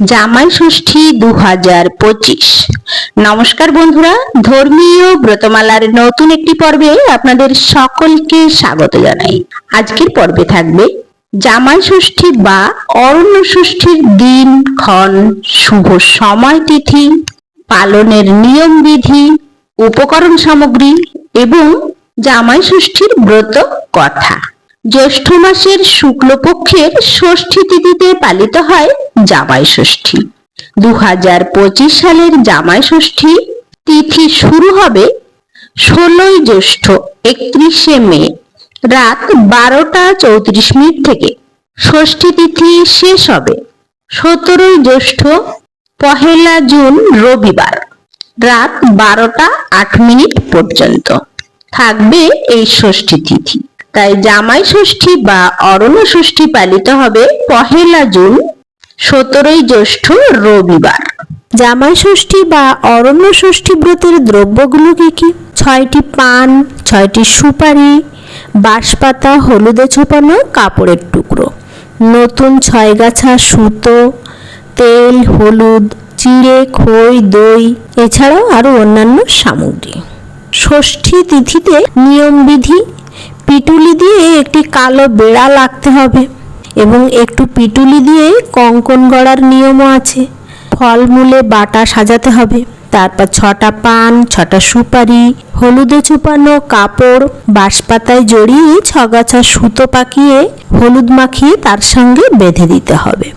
জামাই ষষ্ঠী দু হাজার পঁচিশ নমস্কার বন্ধুরা, ধর্মীয় ব্রতমালার নতুন একটি পর্বে আপনাদের সকলকে স্বাগত জানাই। আজকের পর্বে থাকবে জামাই ষষ্ঠী বা অরণ্য ষষ্ঠীর দিন, ক্ষণ, শুভ সময় তিথি, পালনের নিয়ম বিধি, উপকরণ সামগ্রী এবং জামাই ষষ্ঠীর ব্রত কথা। জ্যৈষ্ঠ মাসের শুক্লপক্ষের ষষ্ঠী তিথিতে পালিত হয় জামাই ষষ্ঠী। দু হাজার পঁচিশ সালের জামাই ষষ্ঠী তিথি শুরু হবে ষোলোই জ্যৈষ্ঠ একত্রিশে মে রাত বারোটা চৌত্রিশ মিনিট থেকে। ষষ্ঠী তিথি শেষ হবে সতেরোই জ্যৈষ্ঠ পহেলা জুন রবিবার রাত বারোটা আট মিনিট পর্যন্ত। থাকবে এই ষষ্ঠী তিথি। তাই জামাই ষষ্ঠী বা অরণ্য ষষ্ঠী পালিত হবে পহেলা জুন, সতেরোই জ্যৈষ্ঠ রবিবার। জামাই ষষ্ঠী বা অরণ্য ষষ্ঠী ব্রতের দ্রব্যগুলো কি কি? ছয়টি পান, ছয়টি সুপারি, বাঁশপাতা, হলুদে ছোপানো কাপড়ের টুকরো, নতুন ছয় গাছা সুতো, তেল, হলুদ, চিড়ে, খই, দই, এছাড়াও আরও অন্যান্য সামগ্রী। ষষ্ঠী তিথিতে নিয়মবিধি পিটুলি দিয়ে একটি কালো বেড়া লাগতে হবে এবং একটু পিটুলি দিয়ে কঙ্কন গড়ার নিয়মও আছে। ফলমূলে বাটা সাজাতে হবে। তারপর ছটা পান, ছটা সুপারি, হলুদে চুপানো কাপড়, বাঁশপাতায় জড়িয়ে ছগাছা সুতো পাকিয়ে হলুদ মাখিয়ে তার সঙ্গে বেঁধে দিতে হবে।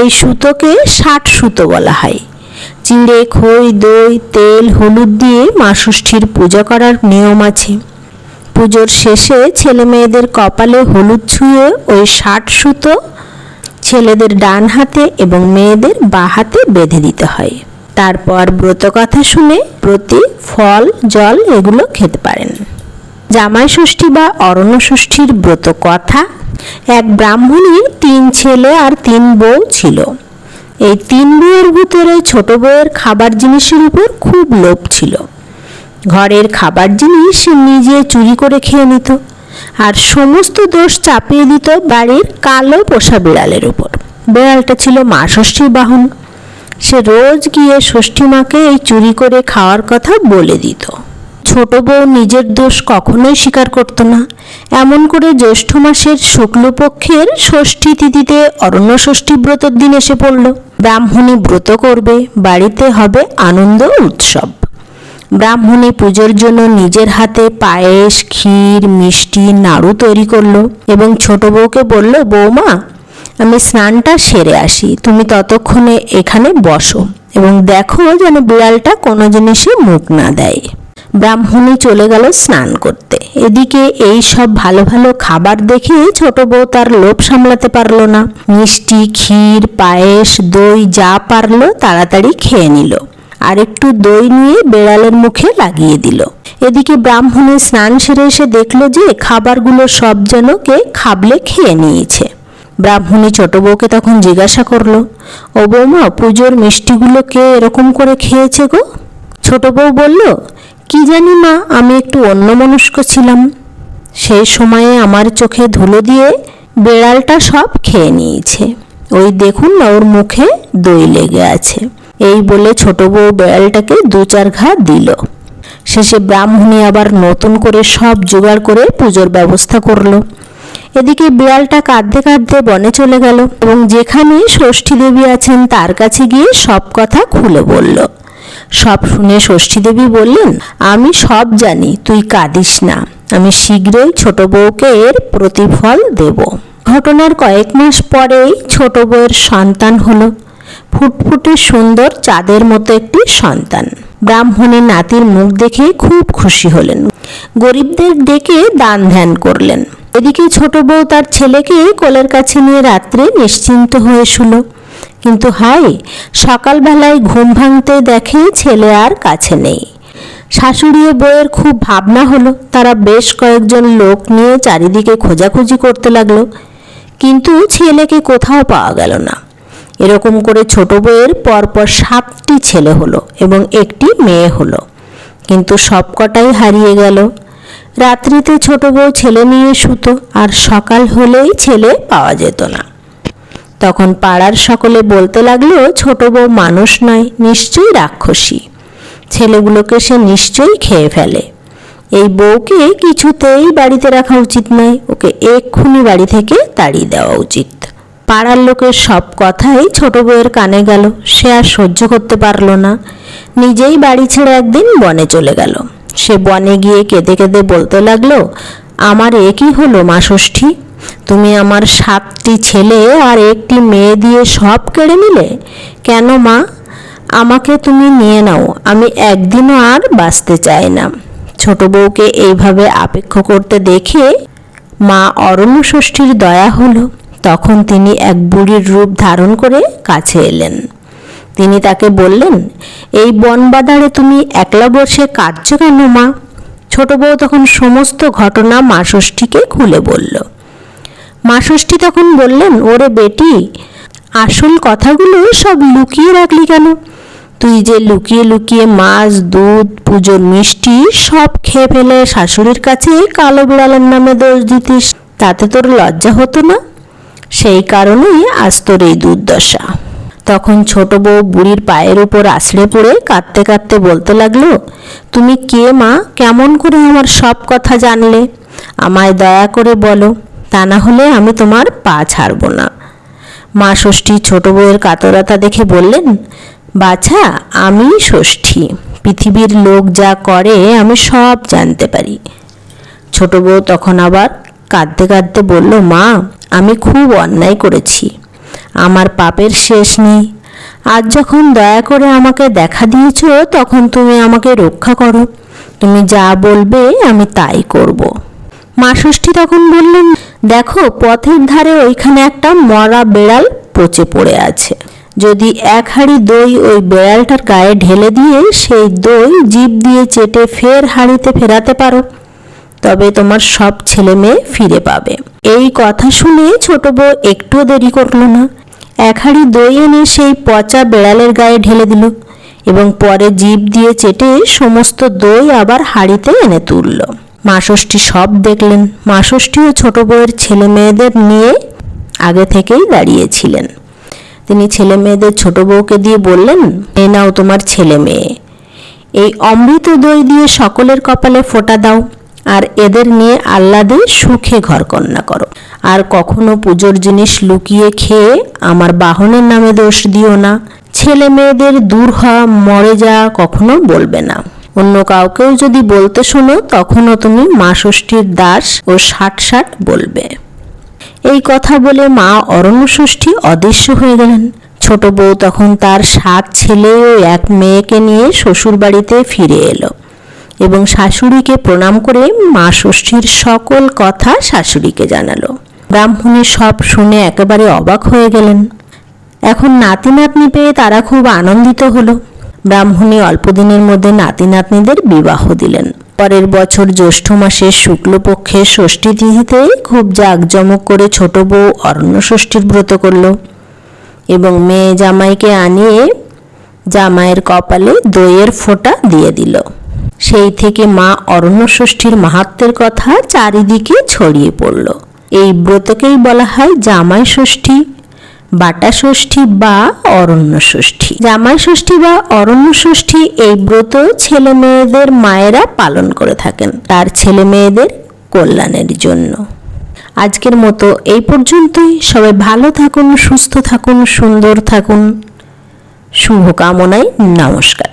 এই সুতোকে ষাট সুতো বলা হয়। চিড়ে, খই, দই, তেল, হলুদ দিয়ে মা ষষ্ঠীর পূজা করার নিয়ম আছে। পুজোর শেষে ছেলে মেয়েদের কপালে হলুদ ছুঁয়ে ওই ষাট সুতো ছেলেদের ডান হাতে এবং মেয়েদের বা হাতে বেঁধে দিতে হয়। তারপর ব্রত কথা শুনে প্রতি ফল, জল এগুলো খেতে পারেন। জামাই ষষ্ঠী বা অরণ্য ষষ্ঠীর ব্রত কথা এক ব্রাহ্মণীর তিন ছেলে আর তিন বউ ছিল। এই তিন বউয়ের ভিতরে ছোট বউয়ের খাবার জিনিসের উপর খুব লোভ ছিল। ঘরের খাবার জিনিস সে নিজে চুরি করে খেয়ে নিত। আর সমস্ত দোষ চাপিয়ে দিত বাড়ির কালো পোষা বিড়ালের উপর। বিড়ালটা ছিল মা ষষ্ঠীর বাহন। সে রোজ গিয়ে ষষ্ঠী মাকে এই চুরি করে খাওয়ার কথা বলে দিত। ছোট বউ নিজের দোষ কখনোই স্বীকার করত না। এমন করে জ্যৈষ্ঠ মাসের শুক্লপক্ষের ষষ্ঠী তিথিতে অরণ্য ষষ্ঠী ব্রতর দিন এসে পড়ল। ব্রাহ্মণী ব্রত করবে, বাড়িতে হবে আনন্দ উৎসব। ব্রাহ্মণী পুজোর জন্য নিজের হাতে পায়েস, ক্ষীর, মিষ্টি, নাড়ু তৈরি করল এবং ছোট বউকে বলল, বৌমা, আমি স্নানটা সেরে আসি। তুমি ততক্ষণে এখানে বসো এবং দেখো যেন বিড়ালটা কোনো জিনিসে মুখ না দেয়। ব্রাহ্মণী চলে গেল স্নান করতে। এদিকে এই সব ভালো ভালো খাবার দেখে ছোট বউ তার লোভ সামলাতে পারল না। মিষ্টি, ক্ষীর, পায়েস, দই যা পারল তাড়াতাড়ি খেয়ে নিল। আর একটু দই নিয়ে বেড়ালের মুখে লাগিয়ে দিল। এদিকে ব্রাহ্মণী স্নান সেরে এসে দেখল যে খাবারগুলো সব যেন কে খাবলে খেয়ে নিয়েছে। ব্রাহ্মণী ছোট বউকে তখন জিজ্ঞাসা করল, ও বৌমা, পুজোর মিষ্টিগুলো কে এরকম করে খেয়েছে গো? ছোট বউ বলল, কি জানি মা, আমি একটু অন্যমনস্ক ছিলাম। সেই সময়ে আমার চোখে ধুলো দিয়ে বেড়ালটা সব খেয়ে নিয়েছে। ওই দেখুন না, ওর মুখে দই লেগে আছে। এই বলে ছোট বউ বেড়ালটাকে দু চার ঘা দিল। শেষে ব্রাহ্মণী আবার নতুন করে সব জোগাড় করে পুজোর ব্যবস্থা করল। এদিকে বিড়ালটা কাঁদতে কাঁদতে বনে চলে গেল এবং যেখানে ষষ্ঠী দেবী আছেন তার কাছে গিয়ে সব কথা খুলে বলল। সব শুনে ষষ্ঠী দেবী বললেন, আমি সব জানি, তুই কাঁদিস না। আমি শীঘ্রই ছোট বউকে এর প্রতিফল দেব। ঘটনার কয়েক মাস পরেই ছোট বউয়ের সন্তান হলো। ফুটফুটে সুন্দর চাঁদের মতো একটি সন্তান। ব্রাহ্মণের নাতির মুখ দেখে খুব খুশি হলেন। গরিবদের ডেকে দান ধ্যান করলেন। এদিকে ছোট বউ তার ছেলেকে কোলের কাছে নিয়ে রাত্রে নিশ্চিন্ত হয়ে শুলো। কিন্তু হায়, সকালবেলায় ঘুম ভাঙতে দেখে ছেলে আর কাছে নেই। শাশুড়ি বউয়ের খুব ভাবনা হলো। তারা বেশ কয়েকজন লোক নিয়ে চারিদিকে খোঁজাখুঁজি করতে লাগল। কিন্তু ছেলেকে কোথাও পাওয়া গেল না। এরকম করে ছোট বউয়ের পরপর সাতটি ছেলে হলো এবং একটি মেয়ে হলো। কিন্তু সবকটাই হারিয়ে গেল। রাত্রিতে ছোট বউ ছেলে নিয়ে শুতো আর সকাল হলেই ছেলে পাওয়া যেত না। তখন পাড়ার সকলে বলতে লাগল, ছোট বউ মানুষ নয়, নিশ্চয়ই রাক্ষসী। ছেলেগুলোকে সে নিশ্চয়ই খেয়ে ফেলে। এই বউকে কিছুতেই বাড়িতে রাখা উচিত নয়, ওকে এক্ষুনি বাড়ি থেকে তাড়িয়ে দেওয়া উচিত। পাড়ার লোকের সব কথাই ছোট বউয়ের কানে গেল। সে আর সহ্য করতে পারল না। নিজেই বাড়ি ছেড়ে একদিন বনে চলে গেল। সে বনে গিয়ে কেঁদে কেঁদে বলতে লাগল, আমার এ কি হলো মা ষষ্ঠী? তুমি আমার সাতটি ছেলে আর একটি মেয়ে দিয়ে সব কেড়ে নিলে? কেন মা? আমাকে তুমি নিয়ে নাও, আমি একদিনও আর বাঁচতে চাই না। ছোট বউকে এইভাবে আপেক্ষ করতে দেখে মা অরণ্য ষষ্ঠীর দয়া হলো। তখন তিনি এক বুড়ির রূপ ধারণ করে কাছে এলেন। তিনি তাকে বললেন, এই বনবাদারে তুমি একলা বসে কাঁদছ কেন মা? ছোট বউ তখন সমস্ত ঘটনা মা ষষ্ঠীকে খুলে বলল। মা ষষ্ঠী তখন বললেন, ওরে বেটি, আসল কথাগুলো সব লুকিয়ে রাখলি কেন? তুই যে লুকিয়ে লুকিয়ে মাছ, দুধ, পুজোর মিষ্টি সব খেয়ে ফেলে শাশুড়ির কাছে কালো বিড়ালের নামে দোষ দিতিস, তাতে তোর লজ্জা হতো না? সেই কারণেই আজ তোর এই দুর্দশা। তখন ছোট বউ বুড়ির পায়ের উপর আছড়ে পড়ে কাঁদতে কাঁদতে বলতে লাগল, তুমি কে মা? কেমন করে আমার সব কথা জানলে? আমায় দয়া করে বলো, তা না হলে আমি তোমার পা ছাড়ব না। মা ষষ্ঠী ছোট বউয়ের কাতরতা দেখে বললেন, বাছা, আমি ষষ্ঠী। পৃথিবীর লোক যা করে, আমি সব জানতে পারি। ছোট বউ তখন আবার কাঁদতে কাঁদতে বলল, মা আমি খুব অন্যায় করেছি। আমার পাপের শেষ নেই। আজ যখন দয়া করে আমাকে দেখা দিয়েছ, তখন তুমি আমাকে রক্ষা করো। তুমি যা বলবে, আমি তাই করব। মা ষষ্ঠী তখন বললেন, দেখো, পথের ধারে ওইখানে একটা মরা বেড়াল পচে পড়ে আছে। যদি এক হাঁড়ি দই ওই বেড়ালটার গায়ে ঢেলে দিয়ে, সেই দই জিভ দিয়ে চেটে ফের হাঁড়িতে ফেরাতে পারো। তবে তোমার সব ছেলে মেয়ে ফিরে পাবে। এই কথা শুনে ছোট বউ একটুও দেরি করল না। এক হাঁড়ি দই এনে সেই পচা বেড়ালের গায়ে ঢেলে দিল এবং পরে জিভ দিয়ে চেটে সমস্ত দই আবার হাঁড়িতে এনে তুলল। মা ষষ্ঠী সব দেখলেন। মা ষষ্ঠীও ছোট বউয়ের ছেলে মেয়েদের নিয়ে আগে থেকেই দাঁড়িয়েছিলেন। তিনি ছেলে মেয়েদের ছোট বউকে দিয়ে বললেন, এ নাও তোমার ছেলে মেয়ে। এই অমৃত দই দিয়ে সকলের কপালে ফোঁটা দাও। আর এদের নিয়ে আহ্লাদে সুখে ঘর কন্যা করো। আর কখনো পুজোর জিনিস লুকিয়ে খেয়ে আমার বাহনের নামে দোষ দিও না। ছেলে মেয়েদের দূর হওয়া, মরে যাওয়া কখনো বলবে না। অন্য কাউকেও যদি বলতে শোনো, তখনও তুমি মা ষষ্ঠীর দাস ও ষাট ষাট বলবে। এই কথা বলে মা অরণ্য ষষ্ঠী অদৃশ্য হয়ে গেলেন। ছোট বউ তখন তার সাত ছেলে ও এক মেয়েকে নিয়ে শ্বশুর বাড়িতে ফিরে এলো। এবং শাশুড়িকে প্রণাম করে মা ষষ্ঠীর সকল কথা শাশুড়িকে জানালো। ব্রাহ্মণী সব শুনে একেবারে অবাক হয়ে গেলেন। এখন নাতি নাতনি পেয়ে তারা খুব আনন্দিত হলো। ব্রাহ্মণী অল্প দিনের মধ্যে নাতি নাতনিদের বিবাহ দিলেন। পরের বছর জ্যৈষ্ঠ মাসের শুক্লপক্ষের ষষ্ঠী তিথিতে খুব জাঁকজমক করে ছোট বউ অরণ্য ষষ্ঠীর ব্রত করল এবং মেয়ে জামাইকে আনিয়ে জামাইয়ের কপালে দইয়ের ফোঁটা দিয়ে দিল। সেই থেকে মা অরণ্য ষষ্ঠীর মাহাত্মের কথা চারিদিকে ছড়িয়ে পড়ল। এই ব্রতকেই বলা হয় জামাই ষষ্ঠী বাটা ষষ্ঠী বা অরণ্য ষষ্ঠী জামাই ষষ্ঠী বা অরণ্য ষষ্ঠী এই ব্রত ছেলে মেয়েদের মায়েরা পালন করে থাকেন, তার ছেলে মেয়েদের কল্যাণের জন্য। আজকের মতো এই পর্যন্তই। সবাই ভালো থাকুন, সুস্থ থাকুন, সুন্দর থাকুন। শুভকামনায় নমস্কার।